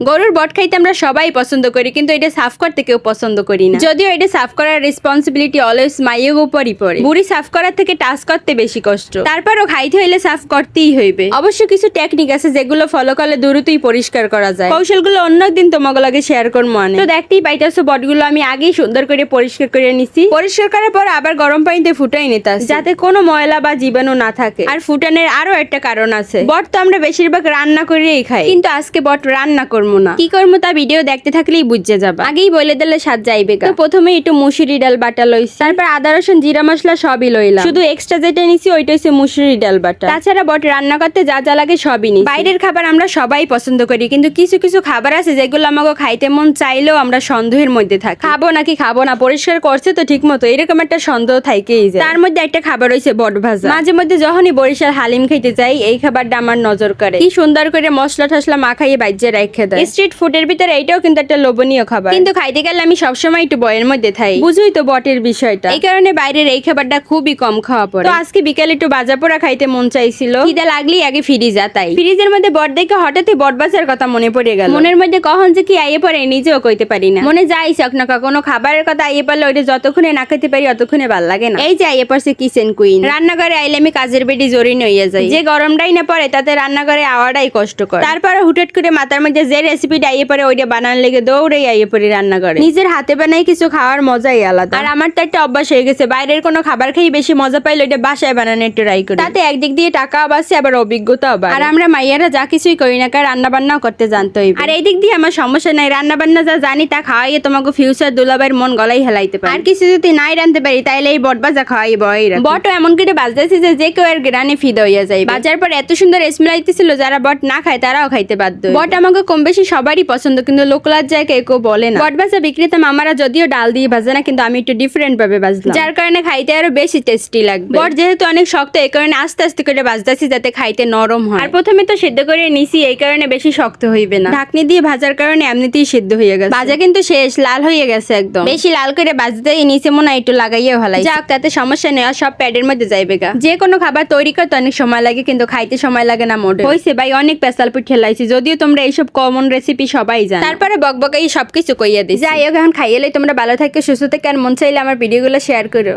গরুর বট খাইতে আমরা সবাই পছন্দ করি, কিন্তু এটা সাফ করতে কেউ পছন্দ করি না। যদিও এটা সাফ করার রেসপন্সিবিলিটি অলওয়েজ মাইয়ের উপরই পড়ে। বুড়ি সাফ করার থেকে টাচ করতে বেশি কষ্ট। তারপরও খাইতে হইলে সাফ করতেই হইবে। অবশ্য কিছু টেকনিক আছে যেগুলো ফলো করলে দ্রুতই পরিষ্কার করা যায়। কৌশলগুলো অন্য একদিন তোমাকে লাগে শেয়ার করব মানে তো দেখতেই পাইতেছো, বটগুলো আমি আগেই সুন্দর করে পরিষ্কার করে নিছি। পরিষ্কার করার পর আবার গরম পানিতে ফুটাই নিতে যাতে কোনো ময়লা বা জীবাণু না থাকে। আর ফুটানোর আরও একটা কারণ আছে। বট তো আমরা বেশিরভাগ রান্না করেই খাই। কিন্তু আজকে বট রান্না করব না। কি করব তা ভিডিও দেখতে থাকলেই বুঝে যাবা। আগেই বলে দিলে স্বাদ যাইবে তো প্রথমে একটু মুসুরি ডাল বাটা লইছি। তারপর আদা রসুন জিরা মশলা সবই লইলাম। শুধু এক্সট্রা যেটা নিছি ওইটা হচ্ছে মুসুরি ডাল বাটা। তাছাড়া বট রান্না করতে যা যা লাগে সবই নি বাইরের খাবার আমরা সবাই পছন্দ করি কিন্তু কিছু কিছু খাবার আছে যেগুলো আমাকে খাইতে মন চাইলেও আমরা সন্দেহের মধ্যে থাকি। খাব নাকি খাব না পরিষ্কার করছে তো ঠিক মতো এরকম একটা সন্দেহ থাকেই যায়। তার মধ্যে একটা খাবার হইছে বট ভাজা। মাঝে মধ্যে যখনই বরিশাল হালিম খাইতে যাই এই খাবারটা আমার নজর করে। কি সুন্দর করে মশলা টসলা মাখাইয়ে বাইজে রেখে দেয়। স্ট্রিট ফুডের ভিতরে এইটাও কিন্তু একটা লোভনীয় খাবার। কিন্তু খাইতে গেলে আমি সবসময় একটু বয়ের মধ্যে থাই। বুঝুই তো বটের বিষয়টা। এই কারণে বাইরের এই খাবারটা খুবই কম খাওয়া পড়ে। তো আজকে বিকালে একটু বাজা পোড়া খাইতে মন চাইছিল। খিদা লাগলেই আগে ফ্রিজা তাই ফ্রিজের মধ্যে বট দেখে হঠাৎই বট বাজার কথা মনে পড়ে গেল। মনের মধ্যে কখন যে কি আইয়ে পড়ে নিজেও কইতে পারি না। মনে যাই চক না কোনো খাবারের কথা আইয়ে পড়লে ওইটা যতক্ষণে না খেতে পারি অতক্ষণে ভালো লাগে না। এই যে আইয়ে পড়ছে কিচেন কুইন। রান্নাঘরে আইলে আমি কাজের বেডি জড়ি নইয়া যাই। যে গরমটাই না পড়ে তাতে রান্নাঘরে আওয়াটাই কষ্ট করে তারপরে হুটহাট করে মাথার মধ্যে যে রেসিপিটা আইয়ে পড়ে ওইটা বানানোর লেগে দৌড়েই আইয়ে পড়ি রান্নাঘরে নিজের হাতে বানাই কিছু খাওয়ার মজাই আলাদা। আর আমার তো একটা অভ্যাস হয়ে গেছে বাইরের কোনো খাবার খেয়ে বেশি মজা পাইলে ওইটা বাসায় বানানোর ট্রাই করি। তাতে একদিক দিয়ে টাকাও বাঁচে আবার অভিজ্ঞতাও বাড়ে। আর আমরা মাইয়ারা যা কিছুই করি না কার রান্না বান্নাও করতে জানতে হইবে। আর এই দিক দিয়ে আমার সমস্যা নাই রান্না বান্না যা জানি তা খাওয়াইয়ে তোমাকে ফিউচার দুলাবাইয়ের মন গলাই হেলাইতে পারে। আর কিছু যদি নাই রানতে পারি তাইলে এই বট বাজা খাওয়াই বয় বট এমন করে বাজতেছে যে যে কেউ এর গ্রানে ফিদা হইয়া যায় বাজার পর এত সুন্দর স্মেল আইতেছিল যারা বট না খায় তারাও খাইতে বাধ্য বট আমাকে কম বেশি সবারই পছন্দ, কিন্তু লোকলার জায়গায় কেউ বলে না। বট ভাজা বিক্রেতা মামারা যদিও ডাল দিয়ে ভাজে না, কিন্তু আমি একটু ডিফারেন্ট ভাবে ভাজলাম। যার কারণে খাইতে আরও বেশি টেস্টি লাগবে। বট যেহেতু অনেক শক্ত, এই কারণে আস্তে আস্তে করে ভাজতেছি যাতে খাইতে নরম হয়। আর প্রথমে তো সিদ্ধ করে নিছি, এই কারণে বেশি শক্ত হইবে না। ঢাকনি দিয়ে ভাজার কারণে এমনিতেই সিদ্ধ হয়ে গেছে। ভাজা কিন্তু শেষ, লাল হয়ে গেছে একদম। বেশি লাল করে ভাজতেই নিচে মনে একটু লাগাইয়ে ভালাই যাক, তাতে সমস্যা নেই সব প্যাডের মধ্যে যাইবে গা। যে কোনো খাবার তৈরি করতে অনেক সময় লাগে, কিন্তু খাইতে সময় লাগে না মোটে হইছে ভাই, অনেক পেশাল পিঠ খেলাইছি, যদিও তোমরা এইসব কমন রেসিপি সবাই জানে। তারপরে বকবকাই সবকিছু কইয়া দিই যাই হোক এখন খাইয়েলে তোমরা ভালো থাকো সুস্থ থেকে আর মন চাইলে আমার ভিডিওগুলো শেয়ার করো।